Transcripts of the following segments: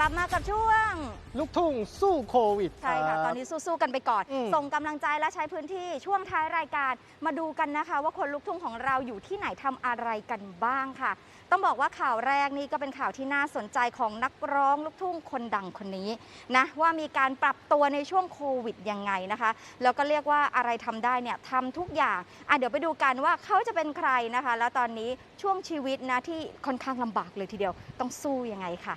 กลับมากับช่วง ลูกทุ่งสู้โควิดใช่ค่ะ รับ ตอนนี้สู้ๆกันไปก่อน อืม ส่งกำลังใจและใช้พื้นที่ช่วงท้ายรายการมาดูกันนะคะ ว่าคนลูกทุ่งของเราอยู่ที่ไหนทำอะไรกันบ้างค่ะ ต้องบอกว่าข่าวแรกนี่ก็เป็นข่าวที่น่าสนใจของนักร้องลูกทุ่งคนดังคนนี้นะว่ามีการปรับตัวในช่วงโควิดยังไงนะคะ แล้วก็เรียกว่าอะไรทำได้เนี่ยทำทุกอย่างอะเดี๋ยวไปดูกันว่าเขาจะเป็นใครนะคะ แล้วตอนนี้ช่วงชีวิตนะที่ค่อนข้างลำบากเลยทีเดียวต้องสู้ยังไงค่ะ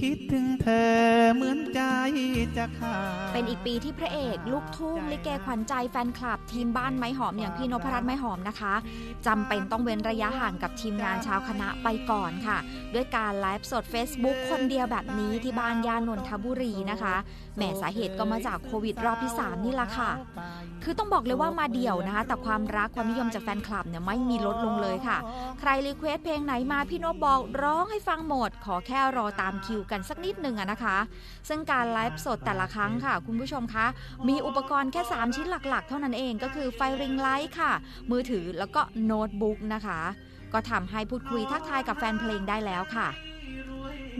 คิดถึงเธอเหมือนใจจะขาดเป็นอีกปีที่พระเอกลูกทุ่งลิเกขวัญใจแฟนคลับ ทีมบ้านไม้หอมอย่างพี่นพรัตน์ไม้หอมนะคะจำเป็นต้องเว้นระยะห่างกับทีมงานชาวคณะไปก่อนค่ะ ด้วยการไลฟ์สด Facebook คนเดียวแบบนี้ที่บ้านย่านนทบุรีนะคะแหมสาเหตุก็มาจากโควิดรอบที่ 3 นี่ละค่ะ คือต้องบอกเลยว่ามาเดี่ยวนะคะ แต่ความรักความนิยมจากแฟนคลับเนี่ยไม่มีลดลงเลยค่ะ ใครรีเควสเพลงไหนมาพี่นพบอกร้องให้ฟังหมด ขอแค่รอตามคิวกันสักนิดหนึ่งอะนะคะ ซึ่งการไลฟ์สดแต่ละครั้งค่ะ คุณผู้ชมคะมีอุปกรณ์แค่ 3 ชิ้นหลักๆ เท่านั้นเองก็คือไฟริงไลท์ค่ะ มือถือแล้วก็โน้ตบุ๊กนะคะ ก็ทำให้พูดคุยทักทายกับแฟนเพลงได้แล้วค่ะ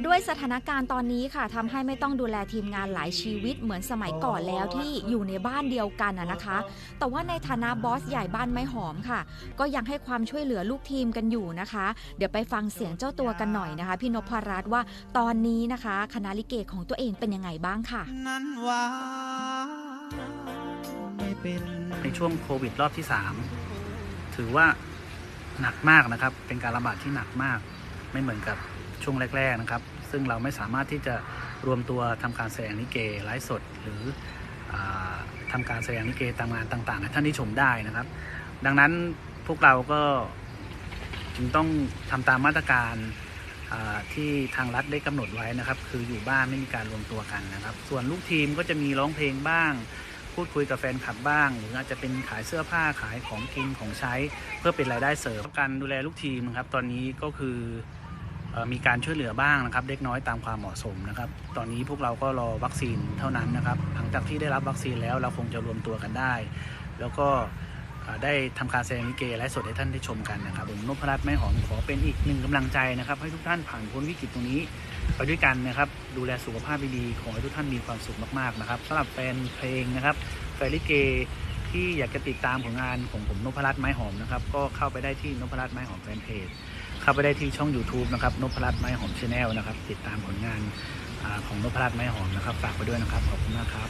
ด้วยสถานการณ์ตอนนี้ค่ะทำให้ไม่ต้องดูแลทีมงานหลายชีวิตเหมือนสมัยก่อนแล้วที่อยู่ในบ้านเดียวกันนะคะ แต่ว่าในฐานะบอสใหญ่บ้านไม้หอมค่ะ ก็ยังให้ความช่วยเหลือลูกทีมกันอยู่นะคะ เดี๋ยวไปฟังเสียงเจ้าตัวกันหน่อยนะคะ พี่นพรัตน์ว่าตอนนี้นะคะ คณะลิเกของตัวเองเป็นยังไงบ้างค่ะนั้นว่าไม่เป็นในช่วงโควิดรอบที่ 3 ถือว่าหนักมากนะครับ เป็นการระบาดที่หนักมาก ไม่เหมือนกับ ช่วงแรก ๆนะครับ ซึ่งเราไม่สามารถที่จะรวมตัวทำการแสดงลิเกไลฟ์สด หรืออาทำการแสดงลิเกตามงานต่างๆให้ท่านได้ชมได้นะครับ ดังนั้นพวกเราก็จึงต้องทำตามมาตรการที่ทางรัฐได้กำหนดไว้นะครับ คืออยู่บ้านไม่มีการรวมตัวกันนะครับ ส่วนลูกทีมก็จะมีร้องเพลงบ้าง พูดคุยกับแฟนคลับบ้าง หรืออาจจะเป็นขายเสื้อผ้าขายของกินของใช้ เพื่อเป็นรายได้เสริมการดูแลลูกทีมนะครับ ตอนนี้ก็คือ มีการช่วยเหลือบ้างนะครับ เล็กน้อยตามความเหมาะสมนะครับ ตอนนี้พวกเราก็รอวัคซีนเท่านั้นนะครับ หลังจากที่ได้รับวัคซีนแล้วเราคงจะรวมตัวกันได้ แล้วก็ได้ทำการแสดงลิเกและสดให้ท่านได้ชมกันนะครับผมนพรัตน์แม่หอมขอเป็นอีกหนึ่งกำลังใจนะครับ ให้ทุกท่านผ่านพ้นวิกฤตตรงนี้ ไปด้วยกันนะครับ ดูแลสุขภาพดีๆขอให้ทุกท่านมีความสุขมากๆนะครับสำหรับแฟนเพลงนะครับแฟนลิเกที่อยากจะติดตามผลงานของผมนพรัตน์ไม้หอมนะครับ ก็เข้าไปได้ที่นพรัตน์ไม้หอมแฟนเพจ เข้าไปได้ที่ช่อง YouTube นะครับนพรัตน์ไม้หอมชาแนลนะครับ ติดตามผลงานอของนพรัตน์ไม้หอมนะครับ ฝากไปด้วยนะครับ ขอบคุณมากครับ